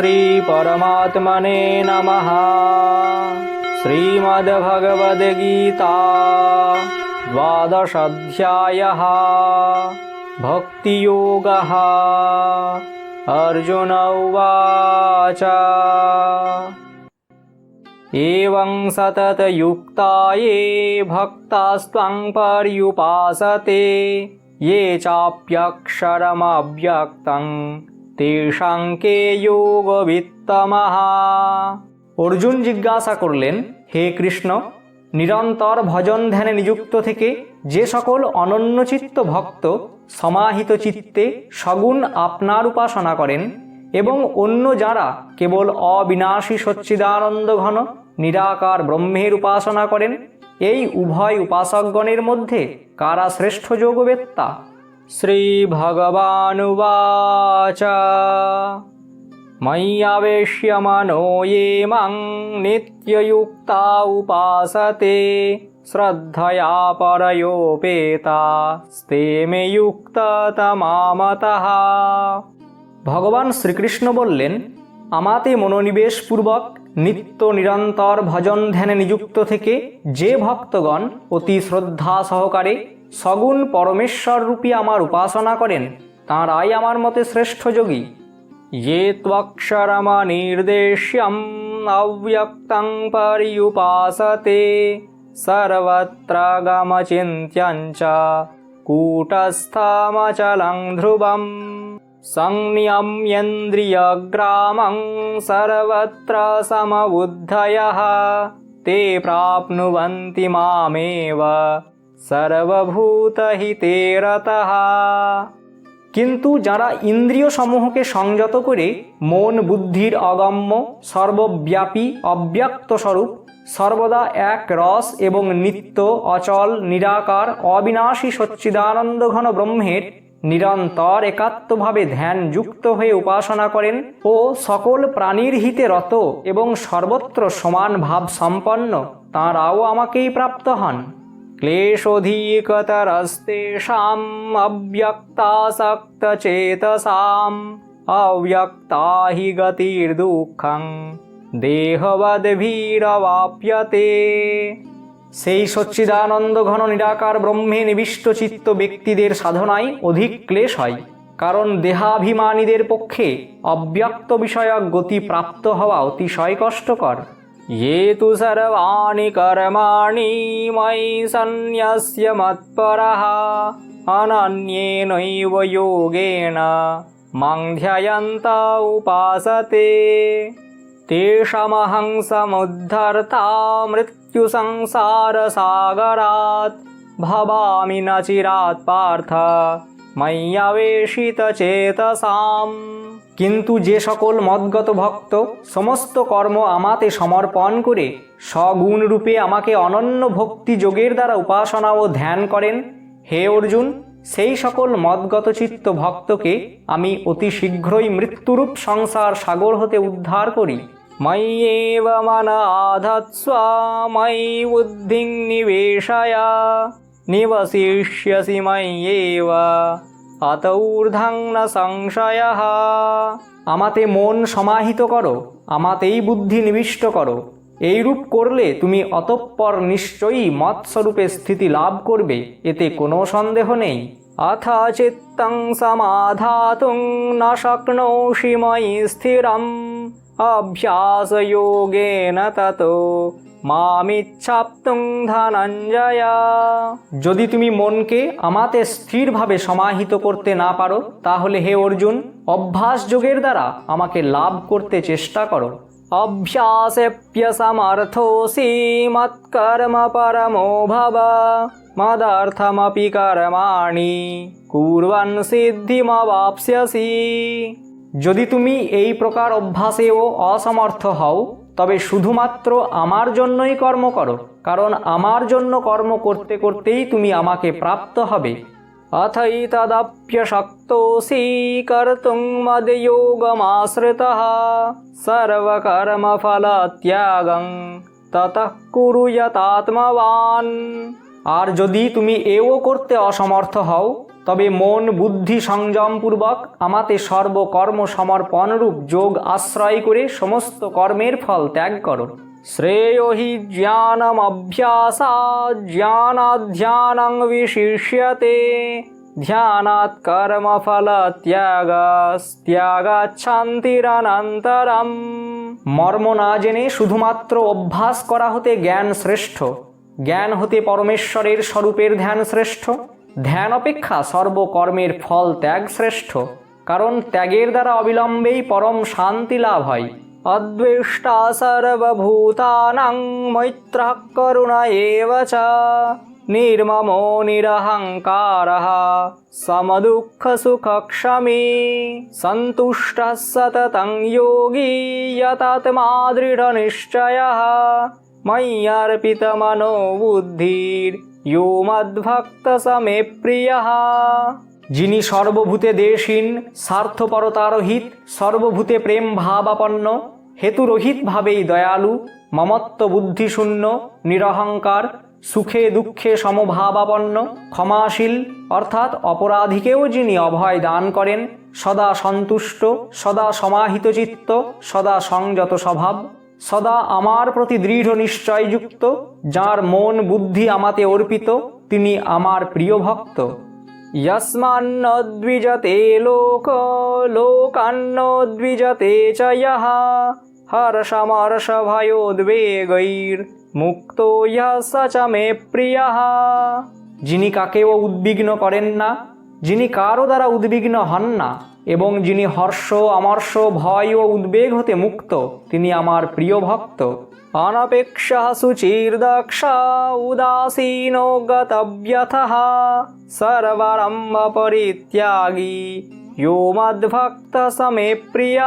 श्रीपरमात्मने नमः। श्रीमद्भगवद्गीता द्वादशाध्यायः। भक्तियोगः। अर्जुन उवाच। एवं सततयुक्ता ये भक्तास्त्वं पर्युपासते। ये चाप्यक्षरमव्यक्तं তেষাং কে যোগবিত্তমঃ। অর্জুন জিজ্ঞাসা করলেন, হে কৃষ্ণ, নিরন্তর ভজন ধ্যানে নিযুক্ত থেকে যে সকল অনন্যচিত্ত ভক্ত সমাহিত চিত্তে সগুণ আপনার উপাসনা করেন এবং অন্য যারা কেবল অবিনাশী সচ্চিদানন্দ ঘন নিরাকার ব্রহ্মের উপাসনা করেন, এই উভয় উপাসকগণের মধ্যে কারা শ্রেষ্ঠ যোগবেত্তা? শ্রীভগবানুবাচ मय्यावेश्य मनो ये मं नित्ययुक्ता उपासते, श्रद्धया परयोपेतास्ते ভগবান শ্রীকৃষ্ণ বললেন আমাতে মনোনিবেশপূর্বক নিত্য নিরন্তর ভজন ধ্যানে নিযুক্ত থেকে যে ভক্তগণ অতি শ্রদ্ধা সহকারে সগুণ পরমেশ্বর রূপী আমার উপাসনা করেন তাঁরাই আমার মতে শ্রেষ্ঠ যোগী ये त्वक्षरमनिर्देश्यम् अव्यक्तं पर्युपासते सर्वत्र गमचिन्त्यञ्च कूटस्थमचलं ध्रुवम् संनियम्येन्द्रियग्रामं सर्वत्र समबुद्धयः ते प्राप्नुवन्ति मामेव সর্বভূতহিতে রতঃ। কিন্তু যারা ইন্দ্রিয় সমূহকে সংযত করে মন বুদ্ধির অগম্য, সর্বব্যাপী অব্যক্ত স্বরূপ সর্বদা এক রস এবং নিত্য, অচল, নিরাকার, অবিনাশী সচ্চিদানন্দ ঘন ব্রহ্মের নিরন্তর একাত্মভাবে ধ্যান যুক্ত হয়ে উপাসনা করেন ও সকল প্রাণীর হিতে রত এবং সর্বত্র সমান ভাব সম্পন্ন, তাঁরাও আমাকেই প্রাপ্ত হন। क्लेशोऽधिकतरस्तेषाम् अव्यक्तासक्तचेतसाम् अव्यक्ता हि गतिर्दुःखं দেহবাদভীরবাপ্যতে সেই সচ্চিদানন্দ ঘন নিরাকার ব্রহ্মে নিবিষ্ট চিত্ত ব্যক্তিদের সাধনায় অধিক ক্লেশ হয় কারণ দেহাভিমানীদের পক্ষে অব্যক্ত বিষয়ক গতি প্রাপ্ত হওয়া অতিশয় কষ্টকর ये तु सर्वाणि कर्माणि मयि सन्न्यस्य मत्परः। अनन्येनैव योगेन मां ध्यायन्त उपासते। तेषामहं समुद्धर्ता मृत्युसंसारसागरात्। भवामि न चिरात् पार्थ ময়্যাবেশিতচেতসাম কিন্তু যে সকল মদগত ভক্ত সমস্ত কর্ম আমাতে সমর্পণ করে সগুণ রূপে আমাকে অনন্য ভক্তি যোগের দ্বারা উপাসনা ও ধ্যান করেন, হে অর্জুন, সেই সকল মদগত চিত্ত ভক্তকে আমি অতি শীঘ্রই মৃত্যুরূপ সংসার সাগর হতে উদ্ধার করি। ময়্যেব মন আধৎস্ব ময়ি বুদ্ধিং নিবেশয়া। নিবশিষ্যসি ময়্যেব অত ঊর্ধ্বং ন সংশয় আমাতে মন সমাহিত করো, আমাতেই বুদ্ধি নিবিষ্ট করো। এইরূপ করলে তুমি অতঃপর নিশ্চয়ই মৎস্বরূপে স্থিতি লাভ করবে, এতে কোনো সন্দেহ নেই। অথ চিত্তং সমাধাতুং ন শক্নোষি ময়ি স্থিরম। অভ্যাসযোগেন ততো মামিচ্ছাপ্তুং ধনঞ্জয়। যদি তুমি মনকে আমাতে স্থিরভাবে সমাহিত করতে না পারো, তাহলে হে অর্জুন, অভ্যাস যোগের দ্বারা আমাকে লাভ করতে চেষ্টা করো। অভ্যাসেপ্যসমর্থোসি মৎকর্ম পরমো ভব, মদর্থমপি কর্মাণি, কুর্বন সিদ্ধিমবাপ্স্যসি। যদি তুমি এই প্রকার অভ্যাসেও অসমর্থ হও তবে শুধুমাত্র আমার জন্যই কর্ম করো, কারণ আমার জন্য কর্ম করতে করতেই তুমি আমাকে প্রাপ্ত হবে। अथैतदप्यशक्तोऽसि कर्तुं मदयोगमाश्रितः सर्वकर्मफलत्यागं তত কুরু যতাত্মবান। আর যদি তুমি এও করতে অসমর্থ হও তবে মন বুদ্ধি সংযমপূর্বক আমাতে সর্বকর্ম সমর্পণরূপ যোগ আশ্রয় করে সমস্ত কর্মের ফল ত্যাগ করো। শ্রেয় হি জ্ঞানম অভ্যাসা জ্ঞানাধ্যানং বিশিষ্যতে। ধ্যানাৎ কর্মফল ত্যাগাচ্ছান্তিরনন্তরম মর্ম না জেনে শুধুমাত্র অভ্যাস করা হতে জ্ঞান শ্রেষ্ঠ। জ্ঞান হতে পরমেশ্বরের স্বরূপের ধ্যান শ্রেষ্ঠ। ধ্যান অপেক্ষা সর্বকর্মের ফল ত্যাগ শ্রেষ্ঠ, কারণ ত্যাগের দ্বারা অবিলম্বেই পরম শান্তি লাভ হয়। অদ্বেষ্টা সর্বভূতানাং মৈত্র করুণ এব নিরহংকার সমদুঃখ সুখ ক্ষমী সন্তুষ্ট সততং যোগী যতাত্মা দৃঢ় নিশ্চয়। ময়্যর্পিত সমে প্রিয়। যিনি সর্বভূতে দেশহীন, স্বার্থপরতারহিত, সর্বভূতে প্রেম ভাবাপন্ন হেতুরহিত ভাবেই দয়ালু, মমত্ব বুদ্ধিশূন্য, নিরহংকার, সুখে দুঃখে সমভাবাপন্ন, ক্ষমাশীল, অর্থাৎ অপরাধীকেও যিনি অভয় দান করেন, সদা সন্তুষ্ট, সদা সমাহিত চিত্ত সদা সংযত স্বভাব। সদা আমার প্রতি দৃঢ় নিশ্চয়যুক্ত যার মন বুদ্ধি আমাতে অর্পিত, তিনি আমার প্রিয় ভক্ত। ইয়স্মান্নদ্বিজতে লোক লোকান্নদ্বিজতে চয়হা হর্ষমর্ষ ভয়োদ্বেগৈর মুক্ত ইহ চ মে যিনি কাকেও উদ্বিগ্ন করেন না, যিনি কারও দ্বারা উদ্বিগ্ন হন না এবং যিনি হর্ষ, অমর্ষ, ভয় ও উদ্বেগ হতে মুক্ত, তিনি আমার প্রিয় ভক্ত। অনপেক্ষ শুচির্দক্ষ উদাসীনো গতব্যথ সর্বরম্ভ পরিত্যাগী ইয়ো মদ্ভক্ত সমে প্রিয়।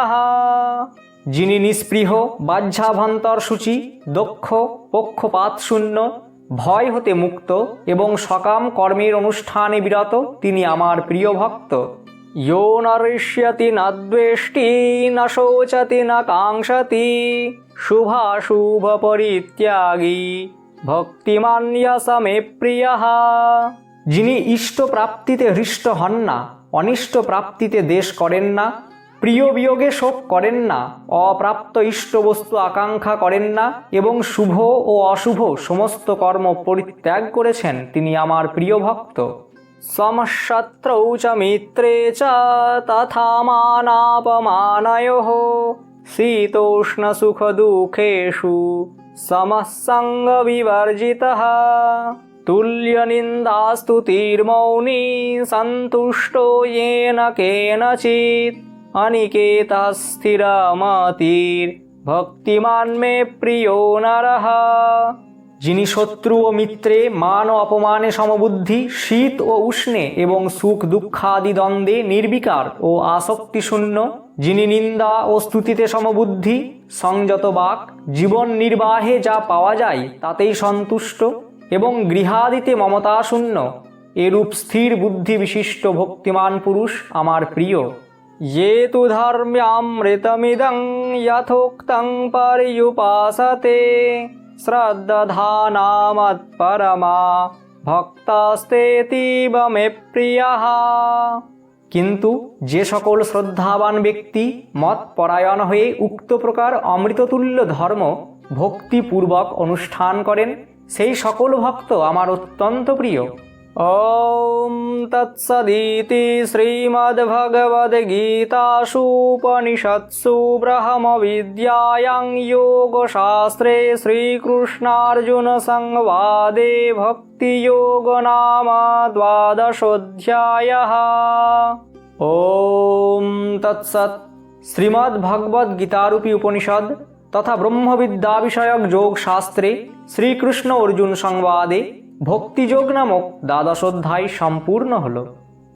যিনি নিস্পৃহ বাহ্যাভন্তর সূচি, দক্ষ, পক্ষপাত শূন্য, ভয় হতে মুক্ত এবং সকাম কর্মের অনুষ্ঠানে বিরত, তিনি আমার প্রিয় ভক্ত। ইয়ো নরিষ্যতি ন দ্বেষ্টি ন শোচতি ন কাঙ্ক্ষতি শুভাশুভ পরিত্যাগী ভক্তিমান্য সমে প্রিয় যিনি ইষ্ট প্রাপ্তিতে হৃষ্ট হন না, অনিষ্ট প্রাপ্তিতে দেশ করেন না, প্রিয় বিয়োগে শোক করেন না, অপ্রাপ্ত ইষ্ট বস্তু আকাঙ্ক্ষা করেন না, এবং শুভ ও অশুভ সমস্ত কর্ম পরিত্যাগ করেছেন, তিনি আমার প্রিয় ভক্ত। সমশত্রৌ চ মিত্রে চ তথা মানাপমানয় বিবর্জিত তুল্য নিন্দাস্তুতির্মৌনী সন্তুষ্ট येन অনিকেতः স্থিরমতির ভক্তিমান মে প্রিয় নরহ যিনি শত্রু ও মিত্রে মান ও অপমানে সমবুদ্ধি শীত ও উষ্ণে এবং সুখ দুঃখাদি দ্বন্দ্বে নির্বিকার ও আসক্তি শূন্য যিনি নিন্দা ও স্তুতিতে সমবুদ্ধি সংযত বাক জীবন নির্বাহে যা পাওয়া যায় তাতেই সন্তুষ্ট এবং গৃহাদিতে মমতা শূন্য এরূপ স্থির বুদ্ধি বিশিষ্ট ভক্তিমান পুরুষ আমার প্রিয় ये तु धर्म्यामृतमिदं यथोक्तं पर्युपासते শ্রদ্ধানামৎপরমা ভক্তাস্তেতীব মে প্রিয়াহ কিন্তু যে সকল শ্রদ্ধাবান ব্যক্তি মত পরায়ণ হয়ে উক্ত প্রকার অমৃততুল্য ধর্ম ভক্তিপূর্বক অনুষ্ঠান করেন, সেই সকল ভক্ত আমার অত্যন্ত প্রিয়। ॐ तत्सदिति श्रीमद्भगवद्गीतासूपनिषत्सु ब्रह्मविद्यायां योगशास्त्रे श्रीकृष्णार्जुनसंवादे भक्तियोग नाम द्वादशोऽध्यायः ॐ তৎসৎ শ্রীমদ্ ভগবদ গীতারূপী উপনিষদ তথা ব্রহ্মবিদ্যা বিষয়ক যোগ শাস্ত্রে শ্রীকৃষ্ণ অর্জুন সংবাদে ভক্তিযোগ নামক দ্বাদশ অধ্যায় সম্পূর্ণ হলো।